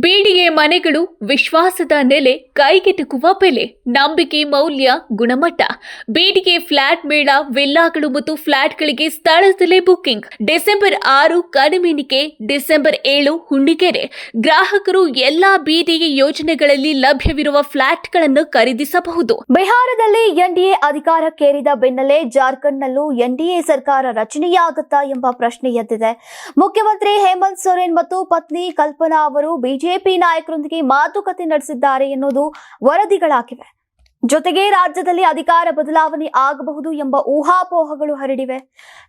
BDA ಮನೆಗಳು ವಿಶ್ವಾಸದ ನೆಲೆ ಕೈಗೆಟುಕುವ ಬೆಲೆ, ನಂಬಿಕೆ, ಮೌಲ್ಯ, ಗುಣಮಟ್ಟ. ಬಿಡಿಎ ಫ್ಲಾಟ್ ಮೇಳ, ವಿಲ್ಲಾಗಳು ಮತ್ತು ಫ್ಲಾಟ್ಗಳಿಗೆ ಸ್ಥಳದಲ್ಲೇ ಬುಕ್ಕಿಂಗ್ ಡಿಸೆಂಬರ್ ಆರು ಕಡಿಮೆನಿಕೆ ಡಿಸೆಂಬರ್ ಏಳು ಹುಣ್ಣಿಗೆರೆ. ಗ್ರಾಹಕರು ಎಲ್ಲಾ ಬಿಡಿಎ ಯೋಜನೆಗಳಲ್ಲಿ ಲಭ್ಯವಿರುವ ಫ್ಲಾಟ್ಗಳನ್ನು ಖರೀದಿಸಬಹುದು. ಬಿಹಾರದಲ್ಲಿ ಎನ್ಡಿಎ ಅಧಿಕಾರಕ್ಕೇರಿದ ಬೆನ್ನಲ್ಲೇ ಜಾರ್ಖಂಡ್ನಲ್ಲೂ ಎನ್ಡಿಎ ಸರ್ಕಾರ ರಚನೆಯಾಗುತ್ತಾ ಎಂಬ ಪ್ರಶ್ನೆ ಎದ್ದಿದೆ ಮುಖ್ಯಮಂತ್ರಿ ಹೇಮಂತ್ ಸೊರೇನ್ ಮತ್ತು ಪತ್ನಿ ಕಲ್ಪನಾ ಅವರು ನಾಯಕರೊಂದಿಗೆ ಮಾತುಕತೆ ನಡೆಸಿದ್ದಾರೆ ಎನ್ನುವುದು ವರದಿಗಳಾಗಿವೆ. ಜೊತೆಗೆ ರಾಜ್ಯದಲ್ಲಿ ಅಧಿಕಾರ ಬದಲಾವಣೆ ಆಗಬಹುದು ಎಂಬ ಊಹಾಪೋಹಗಳು ಹರಡಿವೆ.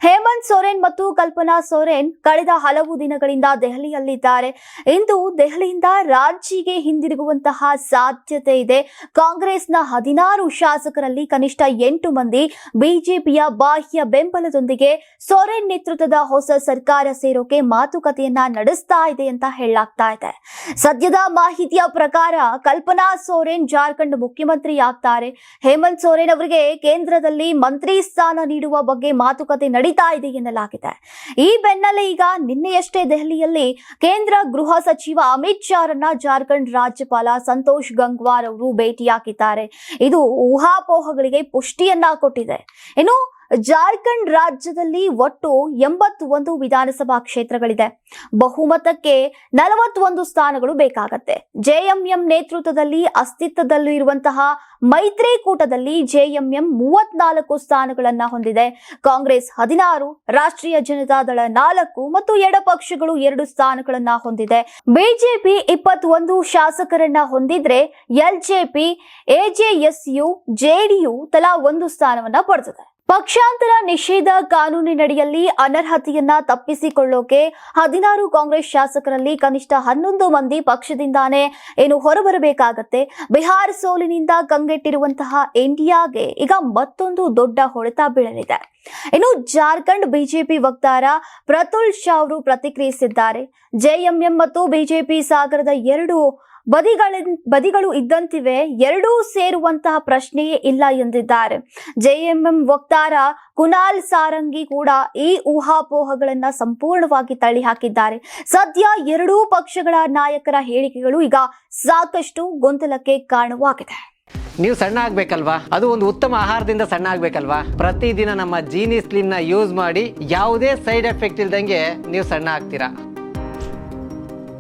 ಹೇಮಂತ್ ಸೊರೇನ್ ಮತ್ತು ಕಲ್ಪನಾ ಸೊರೇನ್ ಕಳೆದ ಹಲವು ದಿನಗಳಿಂದ ದೆಹಲಿಯಲ್ಲಿದ್ದಾರೆ. ಇಂದು ದೆಹಲಿಯಿಂದ ರಾಂಚಿಗೆ ಹಿಂದಿರುಗುವಂತಹ ಸಾಧ್ಯತೆ ಇದೆ. ಕಾಂಗ್ರೆಸ್ನ ಹದಿನಾರು ಶಾಸಕರಲ್ಲಿ ಕನಿಷ್ಠ ಎಂಟು ಮಂದಿ ಬಿಜೆಪಿಯ ಬಾಹ್ಯ ಬೆಂಬಲದೊಂದಿಗೆ ಸೊರೇನ್ ನೇತೃತ್ವದ ಹೊಸ ಸರ್ಕಾರ ಸೇರೋಕೆ ಮಾತುಕತೆಯನ್ನ ನಡೆಸ್ತಾ ಇದೆ ಅಂತ ಹೇಳಲಾಗ್ತಾ ಇದೆ. ಸದ್ಯದ ಮಾಹಿತಿಯ ಪ್ರಕಾರ ಕಲ್ಪನಾ ಸೋರೆನ್ ಜಾರ್ಖಂಡ್ ಮುಖ್ಯಮಂತ್ರಿ ಆಗ್ತಾರೆ ಹೇಮಂತ್ ಸೋರೆನ್ ಅವರಿಗೆ ಕೇಂದ್ರದಲ್ಲಿ ಮಂತ್ರಿ ಸ್ಥಾನ ನೀಡುವ ಬಗ್ಗೆ ಮಾತುಕತೆ ನಡೀತಾ ಇದೆ ಎನ್ನಲಾಗಿದೆ. ಈ ಬೆನ್ನಲ್ಲೇ ಈಗ ನಿನ್ನೆಯಷ್ಟೇ ದೆಹಲಿಯಲ್ಲಿ ಕೇಂದ್ರ ಗೃಹ ಸಚಿವ ಅಮಿತ್ ಶಾರನ್ನ ಜಾರ್ಖಂಡ್ ರಾಜ್ಯಪಾಲ ಸಂತೋಷ್ ಗಂಗ್ವಾರ್ ಅವರು ಭೇಟಿಯಾಗಿದ್ದಾರೆ. ಇದು ಊಹಾಪೋಹಗಳಿಗೆ ಪುಷ್ಟಿಯನ್ನ ಕೊಟ್ಟಿದೆ. ಇನ್ನು ಜಾರ್ಖಂಡ್ ರಾಜ್ಯದಲ್ಲಿ ಒಟ್ಟು ಎಂಬತ್ತೊಂದು ವಿಧಾನಸಭಾ ಕ್ಷೇತ್ರಗಳಿದೆ. ಬಹುಮತಕ್ಕೆ ನಲವತ್ತೊಂದು ಸ್ಥಾನಗಳು ಬೇಕಾಗತ್ತೆ. ಜೆಎಂಎಂ ನೇತೃತ್ವದಲ್ಲಿ ಅಸ್ತಿತ್ವದಲ್ಲಿರುವಂತಹ ಮೈತ್ರಿಕೂಟದಲ್ಲಿ ಜೆಎಂಎಂ ಮೂವತ್ನಾಲ್ಕು ಸ್ಥಾನಗಳನ್ನ ಹೊಂದಿದೆ. ಕಾಂಗ್ರೆಸ್ ಹದಿನಾರು, ರಾಷ್ಟ್ರೀಯ ಜನತಾದಳ ನಾಲ್ಕು ಮತ್ತು ಎಡಪಕ್ಷಗಳು ಎರಡು ಸ್ಥಾನಗಳನ್ನ ಹೊಂದಿದೆ. ಬಿಜೆಪಿ ಇಪ್ಪತ್ತೊಂದು ಶಾಸಕರನ್ನ ಹೊಂದಿದ್ರೆ ಎಲ್ಜೆಪಿ, ಎಜೆಎಸ್ಯು, ಜೆಡಿಯು ತಲಾ ಒಂದು ಸ್ಥಾನವನ್ನ ಪಡೆದಿದೆ. ಪಕ್ಷಾಂತರ ನಿಷೇಧ ಕಾನೂನಿನಡಿಯಲ್ಲಿ ಅನರ್ಹತೆಯನ್ನ ತಪ್ಪಿಸಿಕೊಳ್ಳೋಕೆ ಹದಿನಾರು ಕಾಂಗ್ರೆಸ್ ಶಾಸಕರಲ್ಲಿ ಕನಿಷ್ಠ ಹನ್ನೊಂದು ಮಂದಿ ಪಕ್ಷದಿಂದಾನೇ ಏನು ಹೊರಬರಬೇಕಾಗತ್ತೆ? ಬಿಹಾರ ಸೋಲಿನಿಂದ ಕಂಗೆಟ್ಟಿರುವಂತಹ ಇಂಡಿಯಾಗೆ ಈಗ ಮತ್ತೊಂದು ದೊಡ್ಡ ಹೊಡೆತ ಬೀಳಲಿದೆ. ಇನ್ನು ಜಾರ್ಖಂಡ್ ಬಿಜೆಪಿ ವಕ್ತಾರ ಪ್ರತುಲ್ ಶಾ ಅವರು ಪ್ರತಿಕ್ರಿಯಿಸಿದ್ದಾರೆ. ಜೆಎಂಎಂ ಮತ್ತು ಬಿಜೆಪಿ ಸಾಗರದ ಎರಡು ಬದಿಗಳ ಬದಿಗಳು ಇದ್ದಂತಿವೆ, ಎರಡೂ ಸೇರುವಂತಹ ಪ್ರಶ್ನೆಯೇ ಇಲ್ಲ ಎಂದಿದ್ದಾರೆ. ಜೆಎಂಎಂ ವಕ್ತಾರ ಕುನಾಲ್ ಸಾರಂಗಿ ಕೂಡ ಈ ಊಹಾಪೋಹಗಳನ್ನ ಸಂಪೂರ್ಣವಾಗಿ ತಳ್ಳಿ ಹಾಕಿದ್ದಾರೆ ಸದ್ಯ ಎರಡೂ ಪಕ್ಷಗಳ ನಾಯಕರ ಹೇಳಿಕೆಗಳು ಈಗ ಸಾಕಷ್ಟು ಗೊಂದಲಕ್ಕೆ ಕಾರಣವಾಗಿದೆ. ನೀವು ಸಣ್ಣ ಆಗ್ಬೇಕಲ್ವಾ? ಅದು ಒಂದು ಉತ್ತಮ ಆಹಾರದಿಂದ ಸಣ್ಣ ಆಗ್ಬೇಕಲ್ವಾ? ಪ್ರತಿದಿನ ನಮ್ಮ ಜೀನಿ ಸ್ಲಿಮ್ನ ಯೂಸ್ ಮಾಡಿ ಯಾವುದೇ ಸೈಡ್ ಎಫೆಕ್ಟ್ ಇಲ್ದಂಗೆ ನೀವು ಸಣ್ಣ ಆಗ್ತೀರಾ?